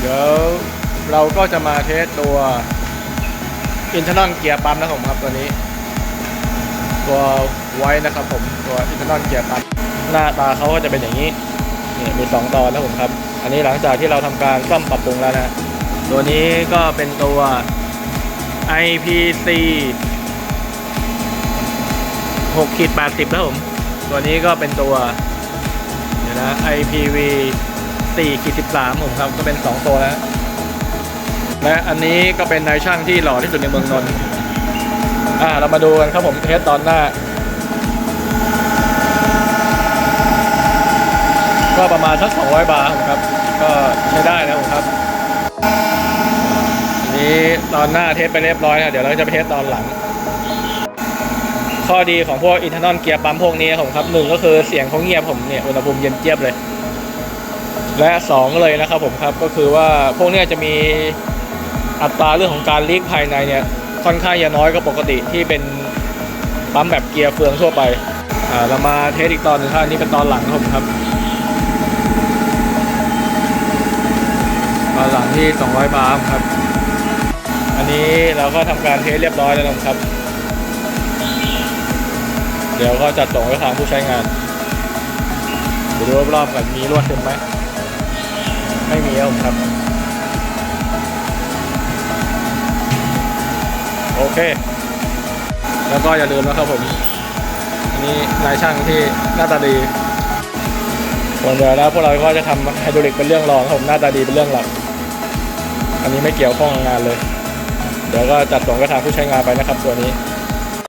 เดี๋ยวเราก็จะมาเทสตัวอินเทอร์นอนเกียร์ปั๊มนะผมครับตัวนี้ ตัวไว้นะครับผมตัวอินเทอร์นอนเกียร์ปั๊มหน้าตาเขาก็จะเป็นอย่างนี้นี่มีสองตอนนะผมครับ อันนี้หลังจากที่เราทำการซ่อมปรับปรุงแล้วนะฮะตัวนี้ก็เป็นตัว IPC 6ขีด80นะผม ตัวนี้ก็เป็นตัว เดี๋ยวนะ IPV 4ขีด13ผมครับก็เป็น 2 ตัวแล้ว และอันนี้ก็เป็นนายช่างที่หล่อที่สุดในเมืองนนท์อ่าเรามาดูกันครับผมเทสตอนหน้า ก็ประมาณสัก200 บาทผมครับ ก็ใช้ได้แล้วผมครับนี้ตอนหน้าเทสไปเรียบร้อยนะเดี๋ยวเราจะไปเทสตอนหลัง ข้อดีของพวกอินเทอร์นอนเกียร์ปั๊มพวกนี้ผมครับหนึ่งก็คือเสียงเขาเงียบผมเนี่ยอุณหภูมิเย็นเจี๊ยบเลย และสองเลยนะครับผมครับก็คือว่าพวกนี้จะมีอัตราเรื่องของการลีกภายในเนี่ยค่อนข้างจะน้อยกว่าปกติที่เป็นปั๊มแบบเกียร์เฟืองทั่วไปอ่าเรามาเทสอีกตอนหนึงครับอันนี้เป็นตอนหลังครับผมครับตอนหลังที่ 200 บาร์ครับ อันนี้เราก็ทำการเทสเรียบร้อยแล้วนะครับ เดี๋ยวก็จัดส่งไปทางผู้ใช้งานเดี๋ยวดูรอบๆกันมีรวดซึมไหม ไม่มีครับผมครับ โอเค แล้วก็อย่าลืมนะครับผม อันนี้นายช่างที่หน้าตาดีส่วนใหญ่แล้วพวกเราก็จะทำไฮดรอลิกเป็นเรื่องรองครับผมหน้าตาดีเป็นเรื่องหลัก อันนี้ไม่เกี่ยวข้องงานเลย เดี๋ยวก็จัดส่งกระทางผู้ใช้งานไปนะครับตัวนี้